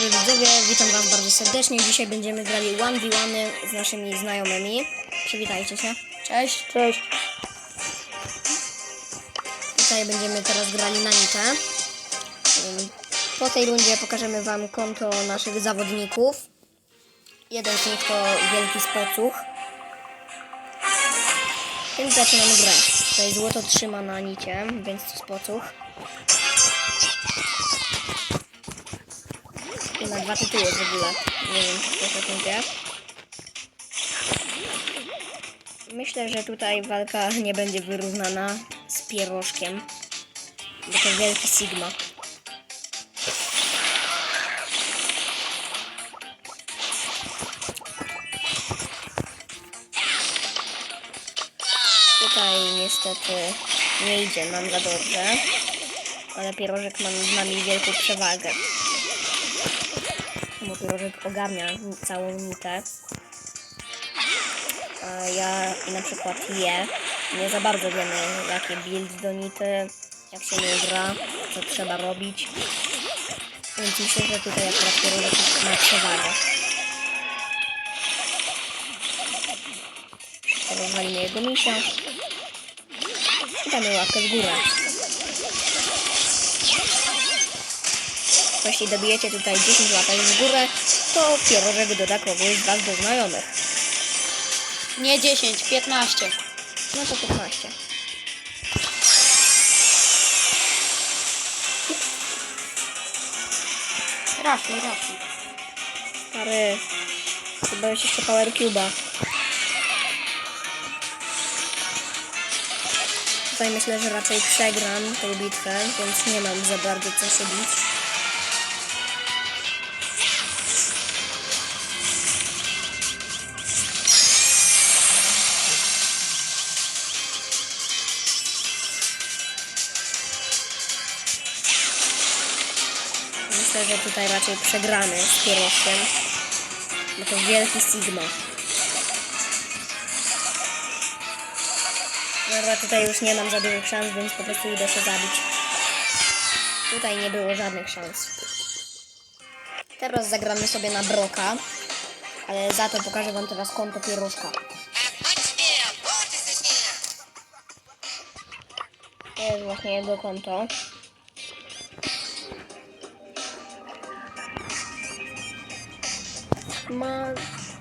dobry widzowie, witam was bardzo serdecznie. Dzisiaj będziemy grali 1v1 z naszymi znajomymi. Przywitajcie się. Cześć. Cześć. Tutaj będziemy teraz grali na. Ym, Po tej rundzie pokażemy wam konto naszych zawodników. Jeden z nich to Wielki Spocuch. Więc zaczynamy grę. Tutaj złoto trzyma na nicie, więc to Spocuch. Dwa tytuły w ogóle. Nie wiem, kto o tym. Myślę, że tutaj walka nie będzie wyrównana z pierożkiem. Bo to wielki Sigma. Tutaj niestety nie idzie nam za dobrze. Ale pierożek ma nad nami wielką przewagę pierożek ogarnia całą nitę. Ja na przykład je. Nie za bardzo wiemy jakie build do nity, jak się nie gra, co trzeba robić. Więc myślę, że tutaj akurat pierożek ma przewagę. Rozwalimy jego misia. I damy łapkę w górę. Jeśli dobijecie tutaj 10 łapek w górę, to pierożek doda kogoś z Was do znajomych. Nie 10, 15. No to 15. Rafi, Rafi. Stary, chyba już jeszcze Power Cube'a. Tutaj myślę, że raczej przegram tą bitwę, więc nie mam za bardzo co się bić. Tutaj raczej przegramy z pierożkiem. Bo to wielki Sigma. Dobra, tutaj już nie mam za dużych szans, więc po prostu idę się zabić. Tutaj nie było żadnych szans. Teraz zagramy sobie na Broka. Ale za to pokażę wam teraz konto pierożka. To jest właśnie jego konto. Ma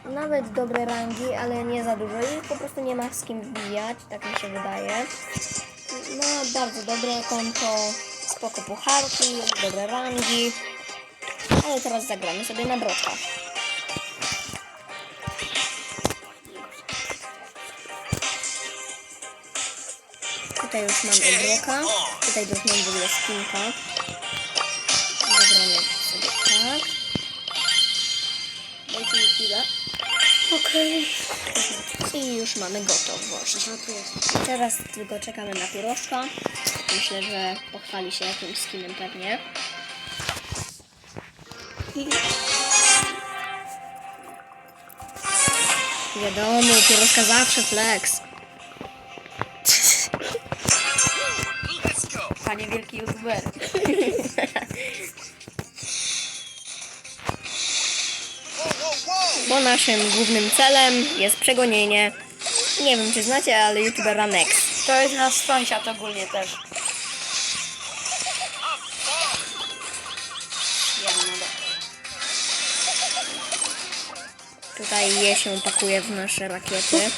nawet dobre rangi, ale nie za dużo i po prostu nie ma z kim wbijać, tak mi się wydaje. Ma bardzo dobre konto, spoko pucharki, dobre rangi, ale teraz zagramy sobie na broka. Tutaj już mamy broka, tutaj już mam w ogóle skinka. Mi chwilę. Okej. I już mamy gotowość. Teraz tylko czekamy na pierożka. Myślę, że pochwali się jakimś skinem pewnie. Wiadomo, pierożka zawsze flex. Panie wielki youtuber. Bo naszym głównym celem jest przegonienie. Nie wiem, czy znacie, ale youtubera Nex. To jest nasz sąsiad ogólnie też. Tutaj je się pakuje w nasze rakiety.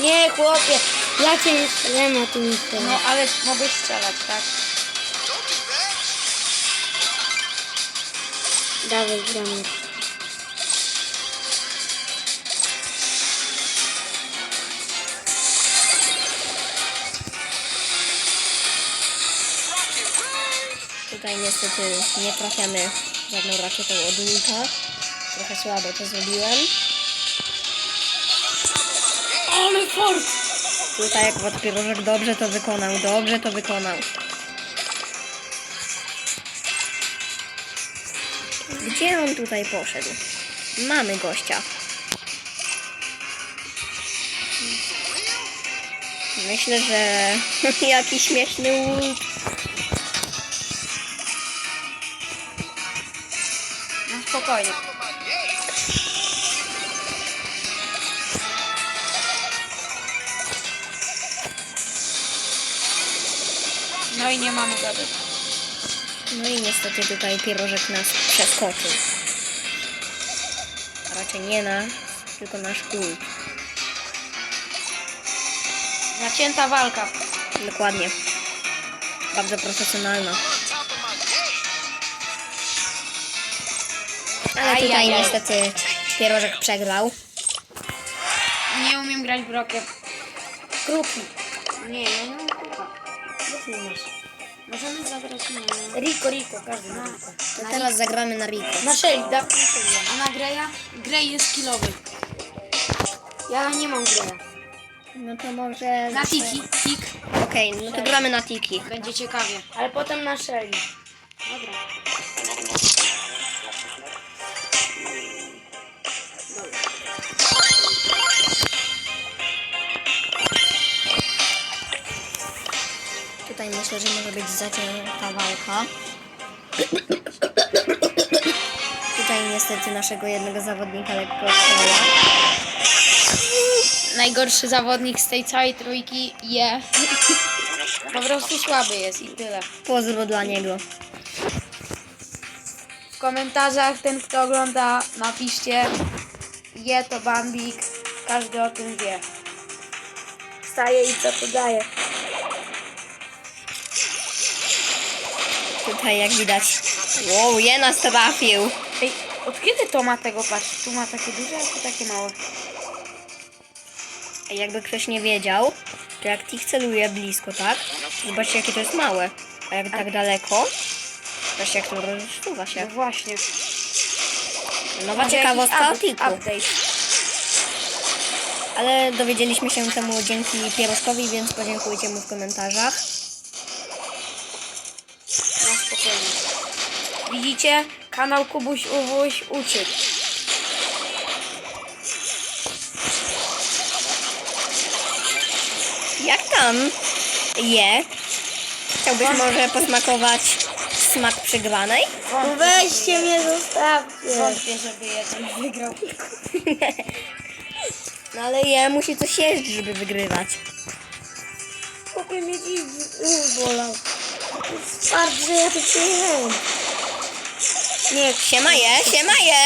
Nie, chłopie. Ja cię nie strzelam, a ty nie No, ale mogłeś strzelać, tak? Dawaj, gramy. Tutaj niestety nie trafiamy żadną rakietą od Nika. Trochę słabo to zrobiłem. Ale fort! Tutaj jak pierożek dobrze to wykonał, dobrze to wykonał. Gdzie on tutaj poszedł? Mamy gościa. Myślę, że jaki śmieszny ult. No i nie mamy gady. No i niestety tutaj pierożek nas przeskoczył. A raczej nie nas, tylko nasz kult. Nacięta walka. Dokładnie. Bardzo profesjonalna. Ale tutaj Ajajaj. niestety pierożek przegrał. Nie umiem grać brokiem. Krupi. Nie, ja nie mam krupa. Ty masz? Możemy zagrać na... Rico, Rico, każdy ma Rico. To teraz zagramy na Rico. Na Shelly, dawaj na Shelly. A na Greya? Grey jest skillowy. Ja nie mam gry. No to może... Na tiki. Tik. Okej, no to gramy na tiki. Będzie ciekawie. Ale potem na Shelly. Dobra. Myślę, że może być zacięta walka. Tutaj niestety naszego jednego zawodnika lekko odkryła. Najgorszy zawodnik z tej całej trójki je. Po prostu słaby jest i tyle. Pozdro dla niego. W komentarzach ten kto ogląda napiszcie je to Bambik. Każdy o tym wie. Wstaje i co to daje? Tutaj jak widać. Wow, je nas trafił. Ej, od kiedy to ma tego patrz? Tu ma takie duże, a tu takie małe. Ej, Jakby ktoś nie wiedział, to jak Tik celuje blisko, tak? Zobaczcie jakie to jest małe. A jak tak daleko, zobaczcie jak to rozsuwa No się. właśnie. Nowa ciekawostka o Tiku. up- Update. Ale dowiedzieliśmy się temu dzięki Pierożkowi, więc podziękujcie mu w komentarzach. Widzicie? Kanał Kubuś Uwuś uczy. Jak tam je? Chciałbyś może posmakować smak przegranej? Weźcie mnie, zostawcie. Wątpię, żeby je coś wygrał. No ale je musi coś jeść, żeby wygrywać. Chłopie mnie dziś bolał. Że ja tu przyjechałem. Nie, siema je, siema je!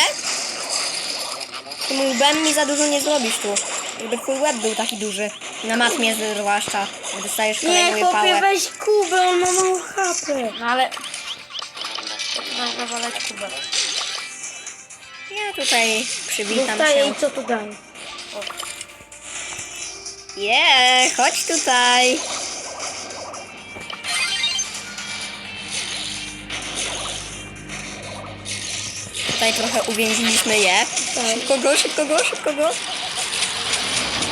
Ty mój łbem mi za dużo nie zrobisz tu. Jakby twój łeb był taki duży. Na matmie zwłaszcza. Dostajesz Nie, kolejną chłopie, pałę. weź Kubę, on ma mało chapę. No ale... Trzeba nawalać Kubę. Ja tutaj przywitam Dostaję się. i co tu daje? Je, chodź tutaj. Tutaj trochę uwięziliśmy je. Szybko go, szybko go, szybko go.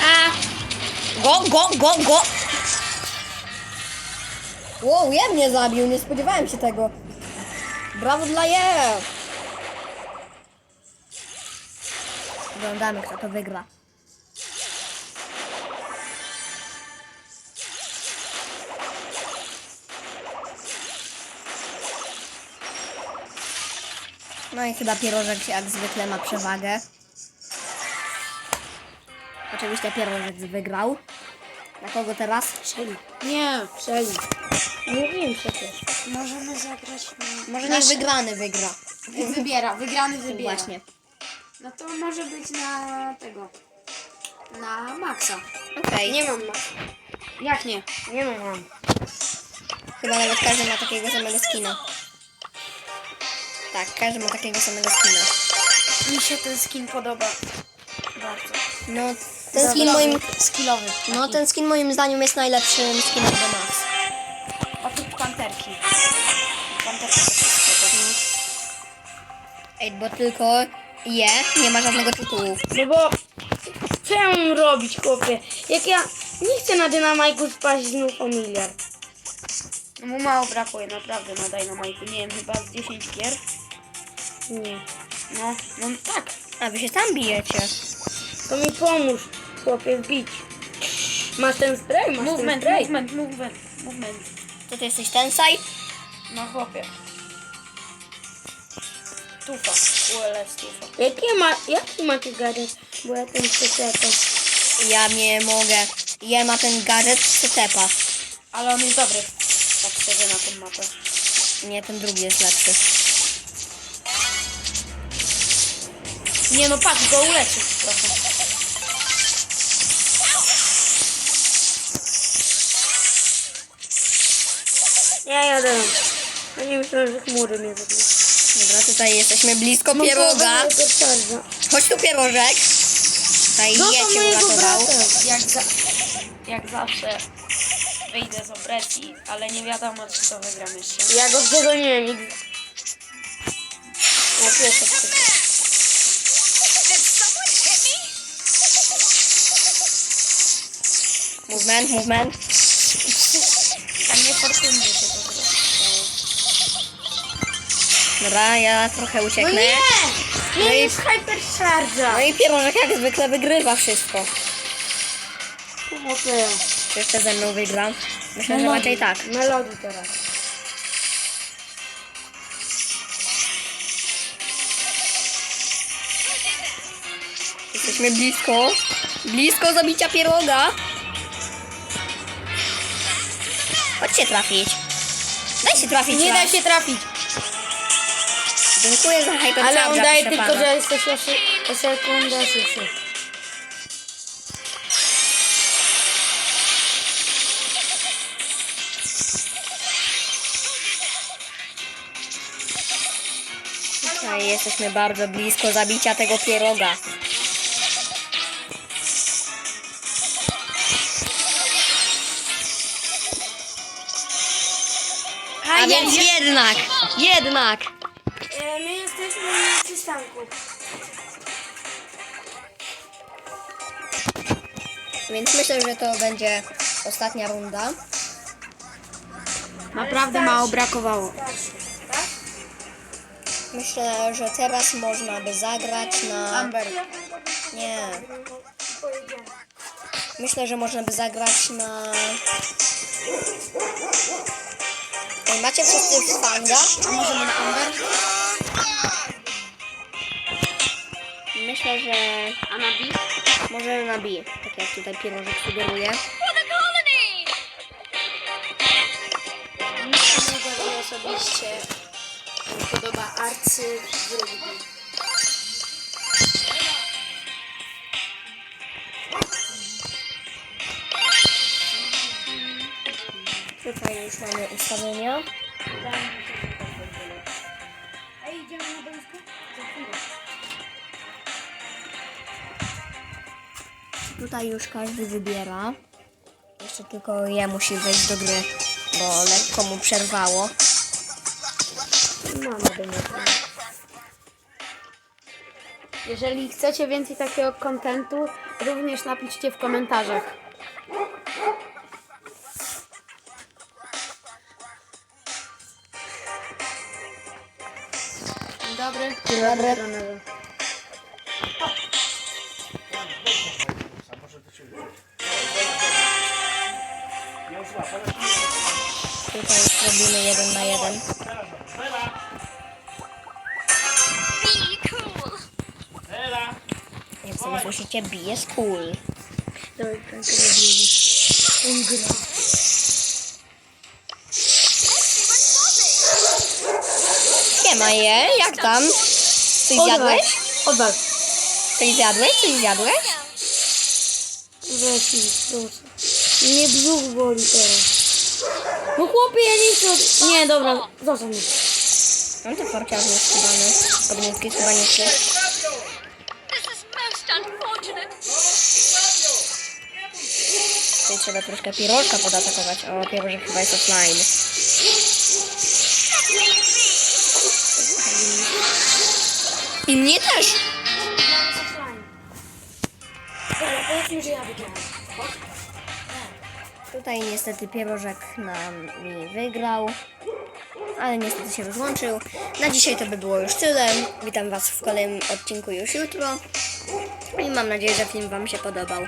A! Go, go, go, go! Wow, je mnie zabił, nie spodziewałem się tego. Brawo dla je! Oglądamy, kto to wygra. No i chyba pierożek jak zwykle ma przewagę. Oczywiście pierożek wygrał. Na kogo teraz? Shelly, Nie. Nie wiem przecież. Możemy zagrać na... Może Nasz- niech wygrany wygra. Wybiera, wygrany wybiera. Właśnie. No to może być na tego. Na Maxa. Okej. Nie mam ma. Jak nie? Nie mam. Chyba nawet każdy ma takiego samego skina. Tak, każdy ma takiego samego skina. Mi się ten skin podoba. Bardzo. No, ten skin moim... Skillowy. No, ten skin moim zdaniem jest najlepszym skinem do Max. Oprócz panterki. Panterka też jest. Ej, bo tylko je, nie ma żadnego tytułu. No bo co ja mam robić, chłopie? Jak ja nie chcę na dynamajku spaść znów o miliard. No mu mało brakuje, naprawdę na Dynamite. Nie wiem, chyba z 10 gier. Nie. No, no tak. A, wy się tam bijecie. To mi pomóż, chłopie, wbić. Masz ten spray? Masz Movement, ten spray? movement, movement, movement. To ty jesteś Tensai? No chłopie. stufa. ULS stufa. Jakie ma, jaki macie gadżet? Bo ja ten przyczepę. Ja nie mogę. Ja ma ten gadżet CTP-a. Ale on jest dobry. Tak szczerze na tą mapę. Nie, ten drugi jest lepszy. Nie no patrz, go uleczył trochę. Ja jadę. Ja nie myślałem, że chmury mnie zabiją. Dobra, tutaj jesteśmy blisko pieroga. Chodź tu pierożek. Tutaj No je cię uratował. Jak, za, jak zawsze wyjdę z opresji, ale nie wiadomo czy to wygram jeszcze. Ja go przegoniłem nigdy. Na pierwsze Movement, movement. Tak niefortunnie się to zrobiło. Dobra, ja trochę No ucieknę. nie! No Nie i- jest Hyper Charger. No i pierożek jak zwykle wygrywa wszystko. Chłopie. Czy jeszcze ze mną wygra? Myślę, że raczej tak. Melodii teraz. Jesteśmy blisko. Blisko zabicia pieroga. Chodźcie trafić. Daj się trafić. Nie raz. da się trafić. Dziękuję za hyper Ale on daje tylko, że jesteś o, se- o sekundę szybszy. Tutaj jesteśmy bardzo blisko zabicia tego pieroga. Więc jednak, jednak. E, My jesteśmy na przystanku. Więc myślę, że to będzie ostatnia runda. Naprawdę mało brakowało. Myślę, że teraz można by zagrać na... Amber. Nie. Myślę, że można by zagrać na... Ej, macie wszyscy fanga? A możemy na Amber? Myślę, że A na B? może na B, tak jak tutaj pierożek sugeruje. Mi się osobiście podoba arcy w rugby. Tutaj już mamy ustawienia. Tutaj już każdy wybiera. Jeszcze tylko ja musi wejść do gry, bo lekko mu przerwało. Jeżeli chcecie więcej takiego kontentu, również napiszcie w komentarzach. Dobry. Dzień dobry. Tutaj robimy jeden na jeden. Jak sobie słyszycie, bije z cool. Dawaj, Franko, robimy. On gra. Siema je, jak tam? Coś Odwal. zjadłeś? Odwal. Coś zjadłeś? Coś zjadłeś? Weź mi, proszę. Mnie brzuch boli teraz. No chłopie, ja nie chcę... od- Nie, dobra, zostaw mnie. No to farciarz jest skubany. Podmiejski skubanicy. This is most unfortunate. Tutaj trzeba troszkę pierożka podatakować. O, pierożek chyba jest offline. I mnie też. Dobra, powiedz mi, że ja wygrałem. Tutaj niestety pierożek nam mi wygrał. Ale niestety się rozłączył. Na dzisiaj to by było już tyle. Witam Was w kolejnym odcinku już jutro. I mam nadzieję, że film Wam się podobał.